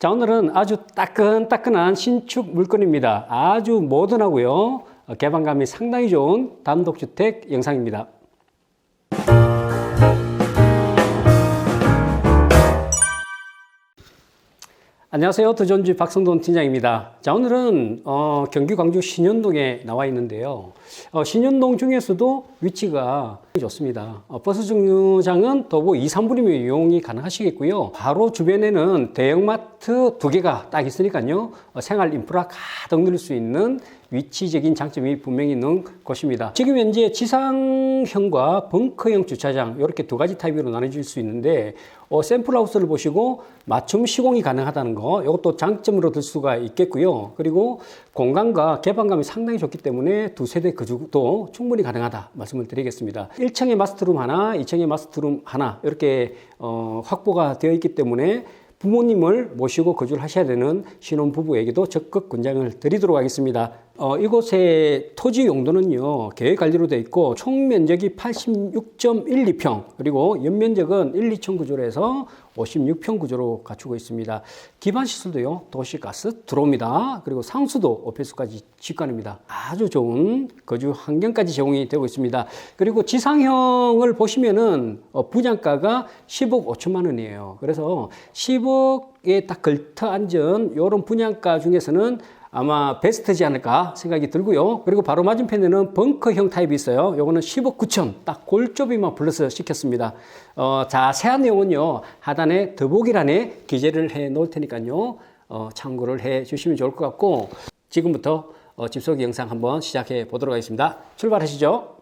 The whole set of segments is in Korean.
자, 오늘은 아주 따끈따끈한 신축 물건입니다. 아주 모던하고요. 어, 개방감이 상당히 좋은 단독주택 영상입니다. 안녕하세요. 더존주 박성돈 팀장입니다. 자, 오늘은 어, 경기 광주 신현동에 나와 있는데요. 어, 신현동 중에서도 위치가 좋습니다. 어, 버스 정류장은 도보 2, 3분이면 이용이 가능하시겠고요. 바로 주변에는 대형마트 두 개가 딱 있으니까요. 어, 생활 인프라 가득 누릴 수 있는 위치적인 장점이 분명히 있는 곳입니다. 지금 현재 지상형과 벙커형 주차장 이렇게 두 가지 타입으로 나눠질 수 있는데 어, 샘플 하우스를 보시고 맞춤 시공이 가능하다는 거 이것도 장점으로 들 수가 있겠고요. 그리고 공간과 개방감이 상당히 좋기 때문에 두 세대 거주도 충분히 가능하다 말씀을 드리겠습니다. 1층에 마스터룸 하나, 2층에 마스터룸 하나 이렇게 어, 확보가 되어 있기 때문에 부모님을 모시고 거주를 하셔야 되는 신혼부부에게도 적극 권장을 드리도록 하겠습니다. 어, 이곳의 토지 용도는요, 계획 관리로 되어 있고, 총 면적이 86.12평, 그리고 연면적은 1, 2층 구조로 해서 56평 구조로 갖추고 있습니다. 기반 시설도요, 도시가스 들어옵니다. 그리고 상수도 오폐수까지 직관입니다. 아주 좋은 거주 환경까지 제공이 되고 있습니다. 그리고 지상형을 보시면은 어, 분양가가 10억 5천만 원이에요. 그래서 10억에 딱 걸터 앉은 이런 분양가 중에서는 아마 베스트지 않을까 생각이 들고요. 그리고 바로 맞은편에는 벙커형 타입이 있어요. 요거는 15억 9천 딱 골조비만 플러스 시켰습니다. 어, 자세한 내용은요 하단에 더보기란에 기재를 해 놓을 테니까요 어, 참고를 해 주시면 좋을 것 같고 지금부터 어, 집소개 영상 한번 시작해 보도록 하겠습니다. 출발하시죠.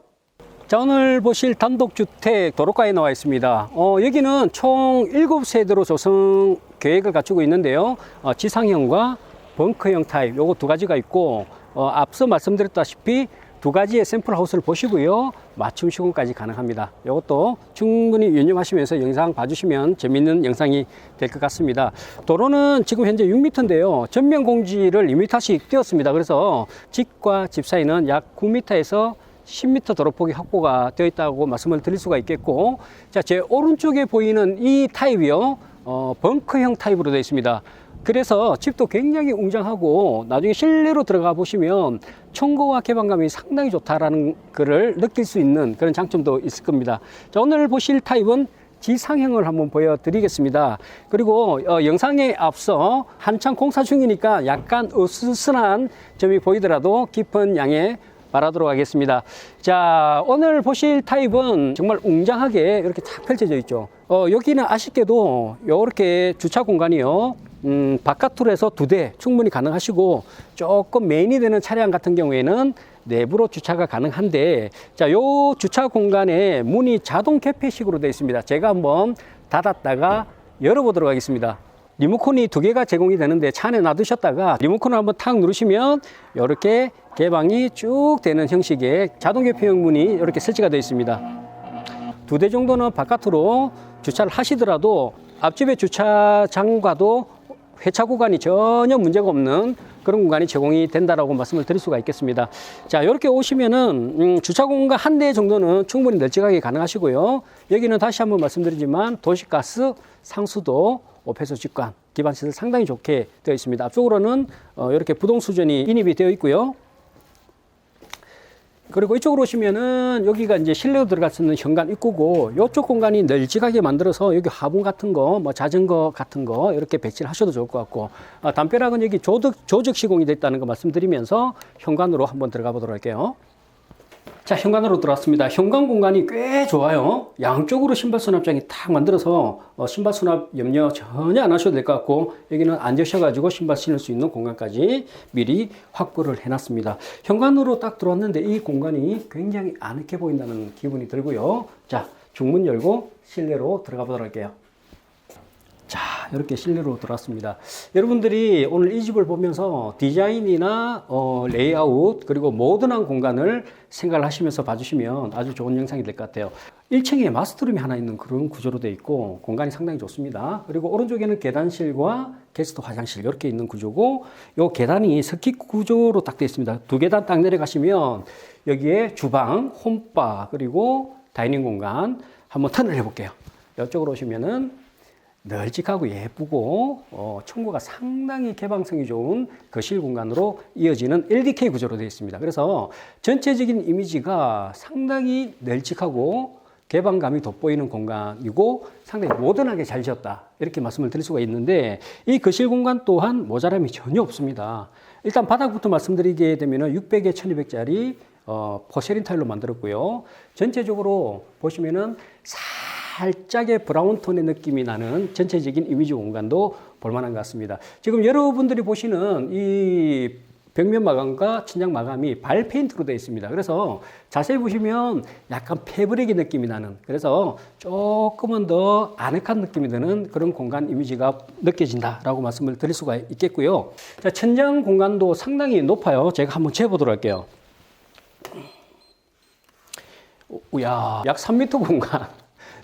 자, 오늘 보실 단독주택 도로가에 나와 있습니다. 어, 여기는 총 7세대로 조성 계획을 갖추고 있는데요. 어, 지상형과 벙커형 타입 요거 두 가지가 있고 어, 앞서 말씀드렸다시피 두 가지의 샘플 하우스를 보시고요. 맞춤 시공까지 가능합니다. 이것도 충분히 유념하시면서 영상 봐주시면 재밌는 영상이 될 것 같습니다. 도로는 지금 현재 6m인데요. 전면 공지를 2m씩 띄었습니다. 그래서 집과 집 사이는 약 9m에서 10m 도로폭이 확보가 되어 있다고 말씀을 드릴 수가 있겠고 자 제 오른쪽에 보이는 이 타입이요. 어, 벙커형 타입으로 되어 있습니다 그래서 집도 굉장히 웅장하고 나중에 실내로 들어가 보시면 청고와 개방감이 상당히 좋다라는 것을 느낄 수 있는 그런 장점도 있을 겁니다. 자, 오늘 보실 타입은 지상형을 한번 보여드리겠습니다. 그리고 어, 영상에 앞서 한창 공사 중이니까 약간 으스스한 점이 보이더라도 깊은 양해 바라도록 하겠습니다. 자, 오늘 보실 타입은 정말 웅장하게 이렇게 탁 펼쳐져 있죠. 어, 여기는 아쉽게도 이렇게 주차 공간이요. 음, 바깥으로 해서 두 대 충분히 가능하시고 조금 메인이 되는 차량 같은 경우에는 내부로 주차가 가능한데 자, 요 주차 공간에 문이 자동 개폐식으로 되어 있습니다. 제가 한번 닫았다가 열어보도록 하겠습니다. 리모컨이 두 개가 제공이 되는데 차 안에 놔두셨다가 리모컨을 한번 탁 누르시면 이렇게 개방이 쭉 되는 형식의 자동 개폐형 문이 이렇게 설치가 되어 있습니다. 두 대 정도는 바깥으로 주차를 하시더라도 앞집의 주차장과도 회차 구간이 전혀 문제가 없는 그런 공간이 제공이 된다라고 말씀을 드릴 수가 있겠습니다. 자, 이렇게 오시면은 음, 주차 공간 한 대 정도는 충분히 널찍하게 가능하시고요. 여기는 다시 한번 말씀드리지만 도시가스, 상수도, 오폐수 직관, 기반 시설 상당히 좋게 되어 있습니다. 앞쪽으로는 어, 이렇게 부동 수전이 인입이 되어 있고요. 그리고 이쪽으로 오시면은 여기가 이제 실내로 들어갈 수 있는 현관 입구고 이쪽 공간이 널찍하게 만들어서 여기 화분 같은 거, 뭐 자전거 같은 거 이렇게 배치를 하셔도 좋을 것 같고 아, 담벼락은 여기 조적, 조적 시공이 됐다는 거 말씀드리면서 현관으로 한번 들어가 보도록 할게요. 자, 현관으로 들어왔습니다. 현관 공간이 꽤 좋아요. 양쪽으로 신발 수납장이 탁 만들어서 어, 신발 수납 염려 전혀 안 하셔도 될 것 같고 여기는 앉으셔가지고 신발 신을 수 있는 공간까지 미리 확보를 해놨습니다. 현관으로 딱 들어왔는데 이 공간이 굉장히 아늑해 보인다는 기분이 들고요. 자, 중문 열고 실내로 들어가 보도록 할게요. 자, 이렇게 실내로 들어왔습니다. 여러분들이 오늘 이 집을 보면서 디자인이나 어, 레이아웃 그리고 모던한 공간을 생각을 하시면서 봐주시면 아주 좋은 영상이 될 것 같아요. 1층에 마스터룸이 하나 있는 그런 구조로 되어 있고 공간이 상당히 좋습니다. 그리고 오른쪽에는 계단실과 게스트 화장실 이렇게 있는 구조고 요 계단이 서킷 구조로 딱 되어 있습니다. 두 계단 딱 내려가시면 여기에 주방, 홈바 그리고 다이닝 공간 한번 턴을 해볼게요. 이쪽으로 오시면은 널찍하고 예쁘고 어, 청구가 상당히 개방성이 좋은 거실 공간으로 이어지는 LDK 구조로 되어 있습니다. 그래서 전체적인 이미지가 상당히 널찍하고 개방감이 돋보이는 공간이고 상당히 모던하게 잘 지었다. 이렇게 말씀을 드릴 수가 있는데 이 거실 공간 또한 모자람이 전혀 없습니다. 일단 바닥부터 말씀드리게 되면 600에 1200짜리 어, 포세린 타일로 만들었고요. 전체적으로 보시면은 살짝의 브라운 톤의 느낌이 나는 전체적인 이미지 공간도 볼만한 것 같습니다. 지금 여러분들이 보시는 이 벽면 마감과 침장 마감이 발 페인트로 되어 있습니다. 그래서 자세히 보시면 약간 패브릭의 느낌이 나는 그래서 조금은 더 아늑한 느낌이 드는 그런 공간 이미지가 느껴진다라고 말씀을 드릴 수가 있겠고요. 자, 천장 공간도 상당히 높아요. 제가 한번 재보도록 할게요. 야, 약 3m 공간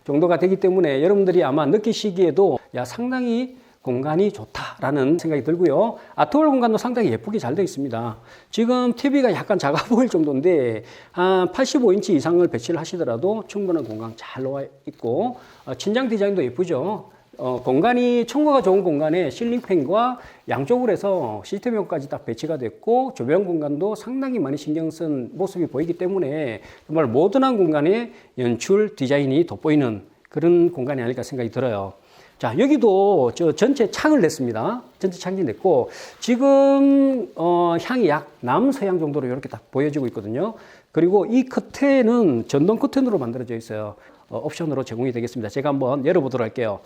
정도가 되기 때문에 여러분들이 아마 느끼시기에도 야, 상당히 공간이 좋다라는 생각이 들고요. 아트월 공간도 상당히 예쁘게 잘 되어 있습니다. 지금 TV가 약간 작아 보일 정도인데 한 85인치 이상을 배치를 하시더라도 충분한 공간 잘 나와 있고 어, 친장 디자인도 예쁘죠. 어, 공간이 청구가 좋은 공간에 실링팬과 양쪽으로 해서 시스템형까지 딱 배치가 됐고 조명 공간도 상당히 많이 신경 쓴 모습이 보이기 때문에 정말 모던한 공간에 연출 디자인이 돋보이는 그런 공간이 아닐까 생각이 들어요. 자, 여기도 저 전체 창을 냈습니다. 전체 창이 냈고, 지금, 어, 향이 약 남서향 정도로 이렇게 딱 보여지고 있거든요. 그리고 이 커튼은 전동 커튼으로 만들어져 있어요. 어, 옵션으로 제공이 되겠습니다. 제가 한번 열어보도록 할게요.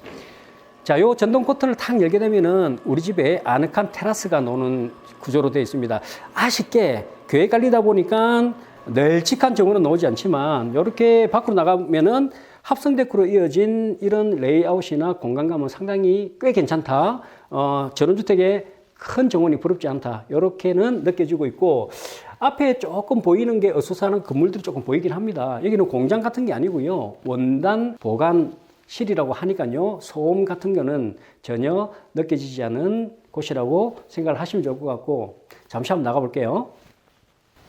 자, 요 전동 커튼을 탁 열게 되면은 우리 집에 아늑한 테라스가 노는 구조로 되어 있습니다. 아쉽게 교회 깔리다 보니까 널찍한 정원은 나오지 않지만 이렇게 밖으로 나가면은 합성 데크로 이어진 이런 레이아웃이나 공간감은 상당히 꽤 괜찮다. 어, 전원주택에 큰 정원이 부럽지 않다. 이렇게는 느껴지고 있고 앞에 조금 보이는 게 어수선한 건물들이 조금 보이긴 합니다. 여기는 공장 같은 게 아니고요. 원단 보관 실이라고 하니까요. 소음 같은 거는 전혀 느껴지지 않은 곳이라고 생각을 하시면 좋을 것 같고 잠시 한번 나가 볼게요.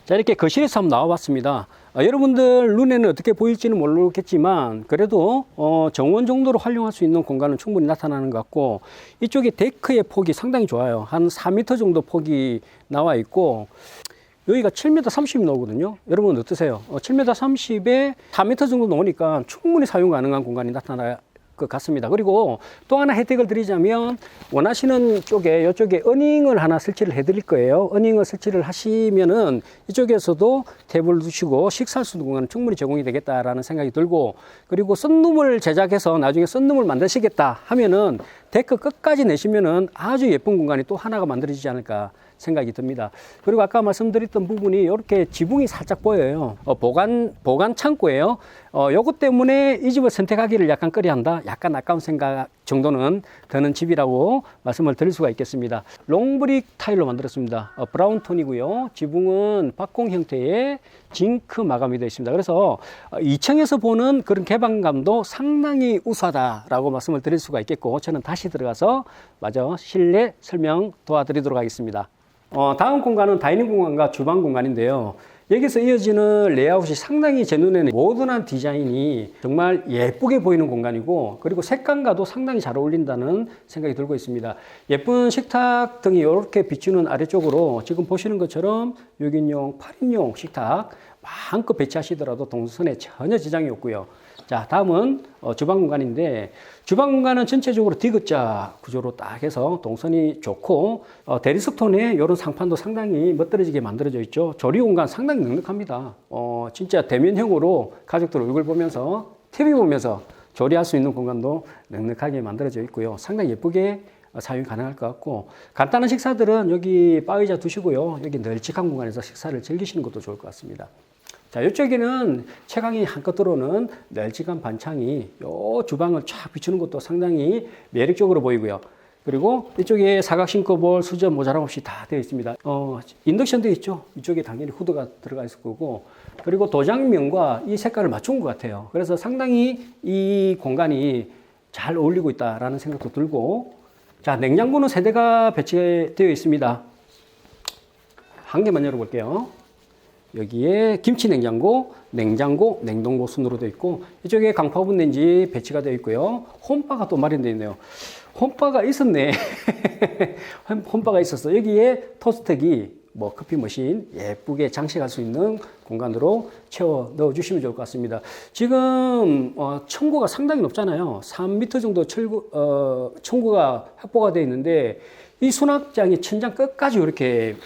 자, 이렇게 거실에서 한번 나와봤습니다. 어, 여러분들 눈에는 어떻게 보일지는 모르겠지만, 그래도, 어, 정원 정도로 활용할 수 있는 공간은 충분히 나타나는 것 같고, 이쪽에 데크의 폭이 상당히 좋아요. 한 4m 정도 폭이 나와 있고, 여기가 7m 30이 나오거든요. 여러분 어떠세요? 어, 7m 30에 4m 정도 나오니까 충분히 사용 가능한 공간이 나타나 것 같습니다. 그리고 또 하나 혜택을 드리자면 원하시는 쪽에 이쪽에 어닝을 하나 설치를 해드릴 거예요. 어닝을 설치를 하시면은 이쪽에서도 테이블 두시고 식사할 수 있는 공간은 충분히 제공이 되겠다라는 생각이 들고 그리고 썬룸을 제작해서 나중에 썬룸을 만드시겠다 하면은 데크 끝까지 내시면은 아주 예쁜 공간이 또 하나가 만들어지지 않을까 생각이 듭니다. 그리고 아까 말씀드렸던 부분이 이렇게 지붕이 살짝 보여요. 어, 보관 보관 창고예요. 어, 요것 때문에 이 집을 선택하기를 약간 꺼려한다. 약간 아까운 생각 정도는 드는 집이라고 말씀을 드릴 수가 있겠습니다. 롱브릭 타일로 만들었습니다. 어, 브라운 톤이고요. 지붕은 박공 형태의 징크 마감이 되어 있습니다. 그래서 어, 2층에서 보는 그런 개방감도 상당히 우수하다라고 말씀을 드릴 수가 있겠고 저는 다시 들어가서 마저 실내 설명 도와드리도록 하겠습니다. 어, 다음 공간은 다이닝 공간과 주방 공간인데요. 여기서 이어지는 레이아웃이 상당히 제 눈에는 모던한 디자인이 정말 예쁘게 보이는 공간이고 그리고 색감과도 상당히 잘 어울린다는 생각이 들고 있습니다. 예쁜 식탁 등이 이렇게 비추는 아래쪽으로 지금 보시는 것처럼 6인용, 8인용 식탁 마음껏 배치하시더라도 동선에 전혀 지장이 없고요. 자, 다음은 어, 주방 공간인데 주방 공간은 전체적으로 디귿자 구조로 딱 해서 동선이 좋고 어, 대리석톤에 이런 상판도 상당히 멋들어지게 만들어져 있죠. 조리 공간 상당히 넉넉합니다. 어, 진짜 대면형으로 가족들 얼굴 보면서 TV 보면서 조리할 수 있는 공간도 넉넉하게 만들어져 있고요. 상당히 예쁘게 어, 사용이 가능할 것 같고 간단한 식사들은 여기 바의자 두시고요. 여기 널찍한 공간에서 식사를 즐기시는 것도 좋을 것 같습니다. 자, 이쪽에는 채광이 한껏 들어오는 널찍한 반창이 요 주방을 쫙 비추는 것도 상당히 매력적으로 보이고요. 그리고 이쪽에 사각 싱크볼, 수전 모자람 없이 다 되어 있습니다. 어, 인덕션도 있죠. 이쪽에 당연히 후드가 들어가 있을 거고. 그리고 도장면과 이 색깔을 맞춘 것 같아요. 그래서 상당히 이 공간이 잘 어울리고 있다라는 생각도 들고. 자, 냉장고는 세 대가 배치되어 있습니다. 한 개만 열어볼게요. 여기에 김치 냉장고, 냉장고, 냉동고 순으로 되어 있고 이쪽에 강파오븐 렌지 배치가 되어 있고요. 홈바가 또 마련되어 있네요. 홈바가 있었네. 홈바가 있었어. 여기에 토스트기, 뭐 커피 머신 예쁘게 장식할 수 있는 공간으로 채워 넣어 주시면 좋을 것 같습니다. 지금 어, 청구가 상당히 높잖아요. 3m 정도 철구, 어, 청구가 확보가 되어 있는데 이 수납장이 천장 끝까지 이렇게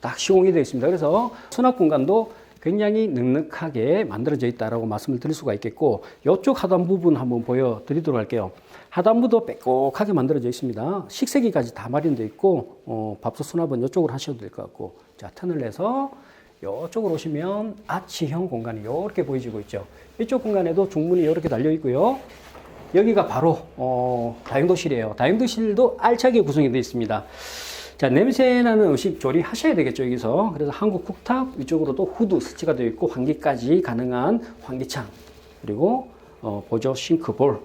딱 시공이 되어 있습니다. 그래서 수납 공간도 굉장히 넉넉하게 만들어져 있다라고 말씀을 드릴 수가 있겠고 이쪽 하단 부분 한번 보여드리도록 할게요. 하단부도 빼곡하게 만들어져 있습니다. 식세기까지 다 마련되어 있고 어, 밥솥 수납은 이쪽으로 하셔도 될 것 같고 자 턴을 내서 이쪽으로 오시면 아치형 공간이 이렇게 보여지고 있죠. 이쪽 공간에도 중문이 이렇게 달려 있고요. 여기가 바로 어, 다용도실이에요. 다용도실도 알차게 구성이 되어 있습니다. 자, 냄새 나는 음식 조리하셔야 되겠죠, 여기서. 그래서 한국 쿡탑 위쪽으로도 후드 스치가 되어 있고, 환기까지 가능한 환기창, 그리고 어, 보조 싱크볼.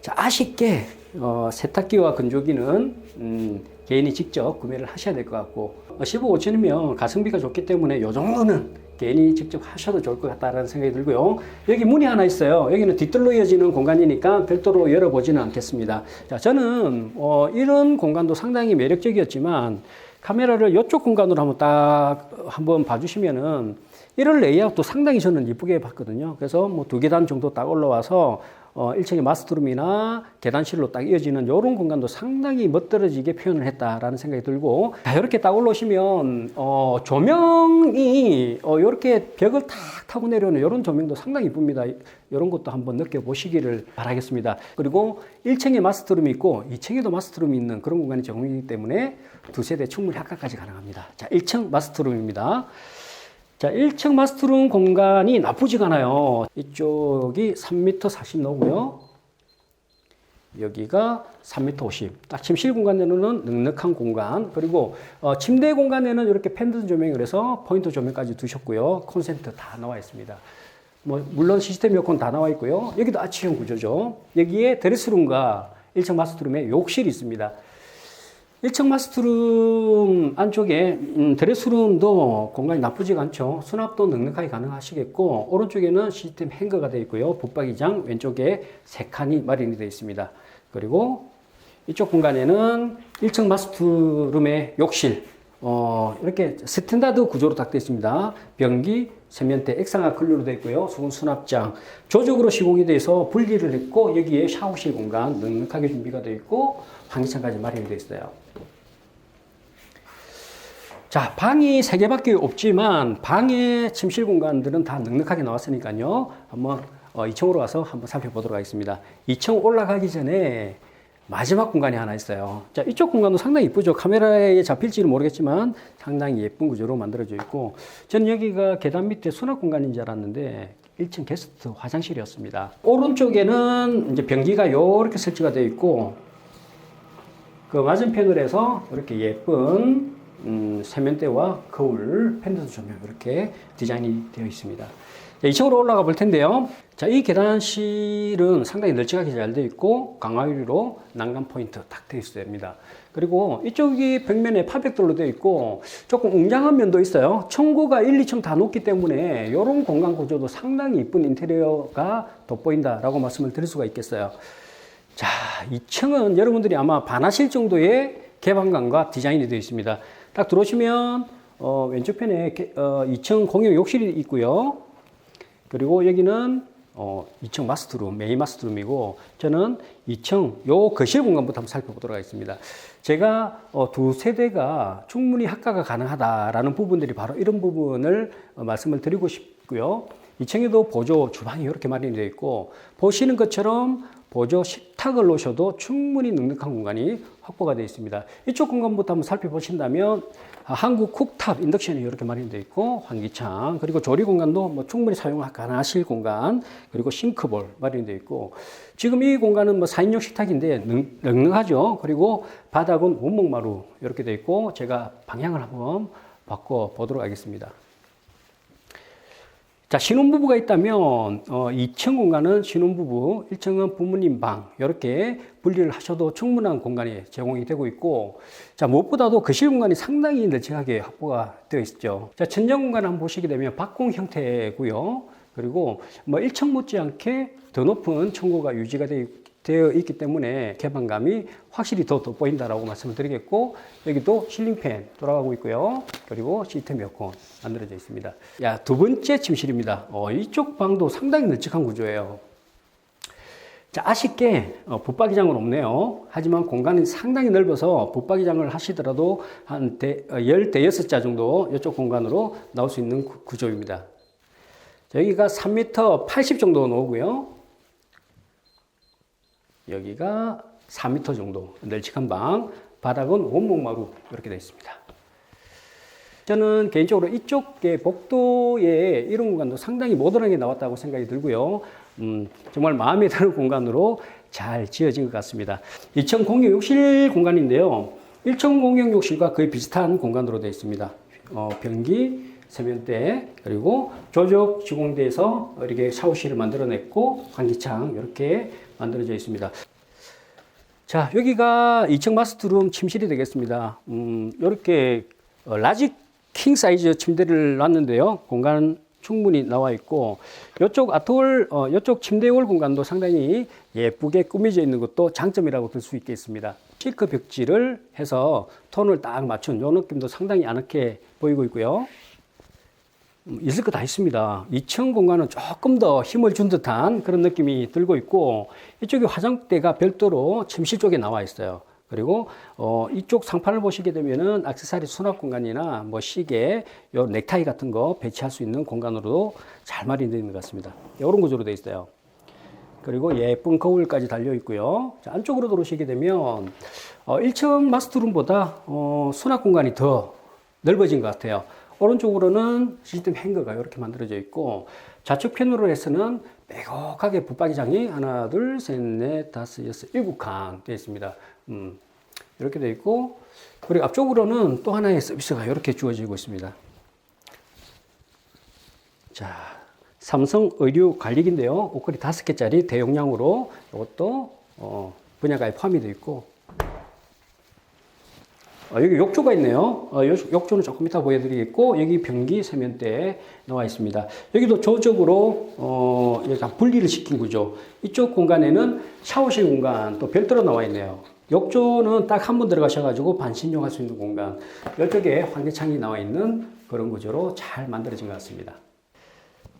자, 아쉽게 어, 세탁기와 건조기는 음, 개인이 직접 구매를 하셔야 될 것 같고, 어, 15, 5천이면 가성비가 좋기 때문에 요 정도는 개인이 직접 하셔도 좋을 것 같다라는 생각이 들고요. 여기 문이 하나 있어요. 여기는 뒤뜰로 이어지는 공간이니까 별도로 열어보지는 않겠습니다. 자, 저는 어, 이런 공간도 상당히 매력적이었지만 카메라를 이쪽 공간으로 한번 딱 한번 봐주시면은 이런 레이아웃도 상당히 저는 이쁘게 봤거든요. 그래서 뭐 두 계단 정도 딱 올라와서 어, 1층의 마스터룸이나 계단실로 딱 이어지는 이런 공간도 상당히 멋들어지게 표현을 했다라는 생각이 들고 자, 이렇게 딱 올라오시면 어, 조명이 어, 이렇게 벽을 탁 타고 내려오는 이런 조명도 상당히 이쁩니다. 이런 것도 한번 느껴보시기를 바라겠습니다. 그리고 1층에 마스터룸이 있고 2층에도 마스터룸이 있는 그런 공간이 제공이기 때문에 두 세대 충분히 합가까지 가능합니다. 자, 1층 마스터룸입니다. 자, 1층 마스터룸 공간이 나쁘지가 않아요. 이쪽이 3m 40 나오고요. 여기가 3m 50. 딱 침실 공간에는 넉넉한 공간. 그리고 어, 침대 공간에는 이렇게 펜드 조명을 해서 포인트 조명까지 두셨고요. 콘센트 다 나와 있습니다. 뭐 물론 시스템 에어컨 다 나와 있고요. 여기도 아치형 구조죠. 여기에 드레스룸과 1층 마스터룸에 욕실이 있습니다. 1층 마스터룸 안쪽에 음, 드레스룸도 공간이 나쁘지가 않죠. 수납도 넉넉하게 가능하시겠고 오른쪽에는 시스템 행거가 되어 있고요. 붙박이장 왼쪽에 세 칸이 마련이 되어 있습니다. 그리고 이쪽 공간에는 1층 마스터룸의 욕실 어, 이렇게 스탠다드 구조로 딱 되어 있습니다. 변기, 세면대, 액상화 글루로 되어 있고요. 수건 수납장, 조적으로 시공이 돼서 분리를 했고 여기에 샤워실 공간 넉넉하게 준비가 되어 있고 환기창까지 마련이 되어 있어요. 자, 방이 세 개밖에 없지만 방의 침실 공간들은 다 넉넉하게 나왔으니까요. 한번 어, 2층으로 와서 한번 살펴보도록 하겠습니다. 2층 올라가기 전에 마지막 공간이 하나 있어요. 자, 이쪽 공간도 상당히 이쁘죠. 카메라에 잡힐지는 모르겠지만 상당히 예쁜 구조로 만들어져 있고 저는 여기가 계단 밑에 수납 공간인 줄 알았는데 1층 게스트 화장실이었습니다. 오른쪽에는 이제 변기가 이렇게 설치가 되어 있고 그 맞은편으로 해서 이렇게 예쁜 음, 세면대와 거울, 펜더스 조명 이렇게 디자인이 되어 있습니다. 자, 2층으로 올라가 볼 텐데요. 자, 이 계단실은 상당히 널찍하게 잘 되어 있고 강화유리로 난간 포인트 딱 되어 있습니다. 그리고 이쪽이 벽면에 파백돌로 되어 있고 조금 웅장한 면도 있어요. 청구가 1, 2층 다 높기 때문에 이런 공간 구조도 상당히 이쁜 인테리어가 돋보인다라고 말씀을 드릴 수가 있겠어요. 자, 2층은 여러분들이 아마 반하실 정도의 개방감과 디자인이 되어 있습니다. 딱 들어오시면 어, 왼쪽편에 게, 어, 2층 공용 욕실이 있고요. 그리고 여기는 어, 2층 마스터룸, 메인 마스터룸이고 저는 2층 요 거실 공간부터 한번 살펴보도록 하겠습니다. 제가 어, 두 세대가 충분히 합가가 가능하다라는 부분들이 바로 이런 부분을 어, 말씀을 드리고 싶고요. 2층에도 보조 주방이 이렇게 마련이 되어 있고 보시는 것처럼 보조 식탁을 놓으셔도 충분히 넉넉한 공간이 확보가 되어 있습니다. 이쪽 공간부터 한번 살펴보신다면 아, 한국 쿡탑 인덕션이 이렇게 마련되어 있고 환기창 그리고 조리 공간도 뭐 충분히 사용 가능하실 공간 그리고 싱크볼 마련되어 있고 지금 이 공간은 뭐 4인용 식탁인데 넉넉하죠. 그리고 바닥은 원목마루 이렇게 되어 있고 제가 방향을 한번 바꿔 보도록 하겠습니다. 자, 신혼부부가 있다면, 어, 2층 공간은 신혼부부, 1층은 부모님 방, 이렇게 분리를 하셔도 충분한 공간이 제공이 되고 있고, 자, 무엇보다도 거실 공간이 상당히 널찍하게 확보가 되어 있죠. 자, 천장 공간 한번 보시게 되면 박공 형태고요. 그리고 뭐 1층 못지않게 더 높은 청고가 유지가 되어 있- 되어 있기 때문에 개방감이 확실히 더 돋보인다라고 말씀을 드리겠고 여기도 실링팬 돌아가고 있고요. 그리고 시스템 에어컨 만들어져 있습니다. 야, 두 번째 침실입니다. 어, 이쪽 방도 상당히 널찍한 구조예요. 자, 아쉽게 어, 붙박이장은 없네요. 하지만 공간이 상당히 넓어서 붙박이장을 하시더라도 한 대, 어, 10대여섯 정도 이쪽 공간으로 나올 수 있는 구- 구조입니다. 자, 여기가 3m 80 정도 나오고요. 여기가 4m 정도 널찍한 방, 바닥은 원목마루 이렇게 되어 있습니다. 저는 개인적으로 이쪽에 복도에 이런 공간도 상당히 모던하게 나왔다고 생각이 들고요. 음, 정말 마음에 드는 공간으로 잘 지어진 것 같습니다. 2층 공용 욕실 공간인데요. 1층 공용 욕실과 거의 비슷한 공간으로 되어 있습니다. 어, 변기, 세면대, 그리고 조적 시공대에서 이렇게 샤워실을 만들어냈고, 환기창 이렇게 만들어져 있습니다. 자, 여기가 2층 마스터룸 침실이 되겠습니다. 음, 이렇게 어, 라지 킹 사이즈 침대를 놨는데요. 공간 충분히 나와 있고, 이쪽 아트홀, 어, 이쪽 침대홀 공간도 상당히 예쁘게 꾸며져 있는 것도 장점이라고 들수 있겠습니다. 실크 벽지를 해서 톤을 딱 맞춘 요 느낌도 상당히 아늑해 보이고 있고요. 음, 있을 거 다 있습니다. 2층 공간은 조금 더 힘을 준 듯한 그런 느낌이 들고 있고 이쪽에 화장대가 별도로 침실 쪽에 나와 있어요. 그리고 어, 이쪽 상판을 보시게 되면은 액세서리 수납 공간이나 뭐 시계, 요 넥타이 같은 거 배치할 수 있는 공간으로도 잘 마련되어 것 같습니다. 이런 구조로 되어 있어요. 그리고 예쁜 거울까지 달려 있고요. 자, 안쪽으로 들어오시게 되면 어, 1층 마스터룸보다 어, 수납 공간이 더 넓어진 것 같아요. 오른쪽으로는 시스템 행거가 이렇게 만들어져 있고 좌측 편으로 해서는 빼곡하게 붙박이장이 하나, 둘, 셋, 넷, 다섯, 여섯, 일곱 칸 되어 있습니다. 음, 이렇게 되어 있고 그리고 앞쪽으로는 또 하나의 서비스가 이렇게 주어지고 있습니다. 자, 삼성 의류 관리기인데요. 옷걸이 다섯 개짜리 대용량으로 이것도 어, 분야가에 포함이 되어 있고 어, 여기 욕조가 있네요. 어, 요- 욕조는 조금 이따 보여드리겠고 여기 변기 세면대 나와 있습니다. 여기도 조적으로 어, 분리를 시킨 구조. 이쪽 공간에는 샤워실 공간 또 별도로 나와 있네요. 욕조는 딱 한 번 들어가셔가지고 반신욕 할 수 있는 공간. 이쪽에 환기창이 나와 있는 그런 구조로 잘 만들어진 것 같습니다.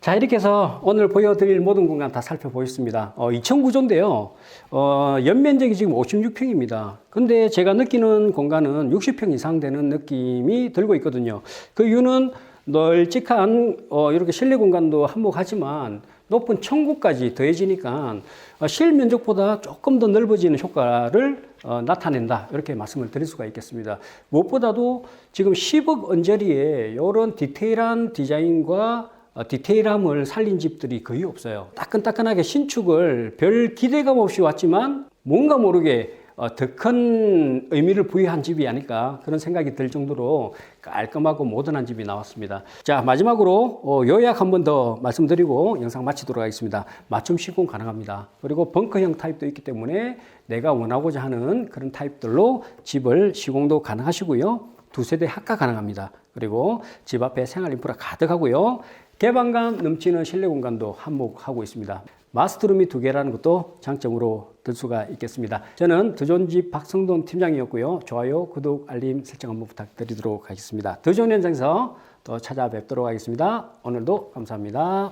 자, 이렇게 해서 오늘 보여드릴 모든 공간 다 살펴보셨습니다. 어, 2층 구조인데요. 어, 연면적이 지금 56평입니다. 근데 제가 느끼는 공간은 60평 이상 되는 느낌이 들고 있거든요. 그 이유는 널찍한, 어, 이렇게 실내 공간도 한몫하지만 높은 청구까지 더해지니까 어, 실면적보다 조금 더 넓어지는 효과를 어, 나타낸다. 이렇게 말씀을 드릴 수가 있겠습니다. 무엇보다도 지금 10억 언저리에 이런 디테일한 디자인과 어, 디테일함을 살린 집들이 거의 없어요. 따끈따끈하게 신축을 별 기대감 없이 왔지만 뭔가 모르게 어, 더큰 의미를 부여한 집이 아닐까 그런 생각이 들 정도로 깔끔하고 모던한 집이 나왔습니다. 자 마지막으로 어, 요약 한 번 더 말씀드리고 영상 마치도록 하겠습니다. 맞춤 시공 가능합니다. 그리고 벙커형 타입도 있기 때문에 내가 원하고자 하는 그런 타입들로 집을 시공도 가능하시고요. 두 세대 합가 가능합니다. 그리고 집 앞에 생활 인프라 가득하고요. 개방감 넘치는 실내 공간도 한몫하고 있습니다. 마스터룸이 두 개라는 것도 장점으로 들 수가 있겠습니다. 저는 드존집 박성돈 팀장이었고요. 좋아요, 구독, 알림 설정 한번 부탁드리도록 하겠습니다. 더 좋은 현장에서 또 찾아뵙도록 하겠습니다. 오늘도 감사합니다.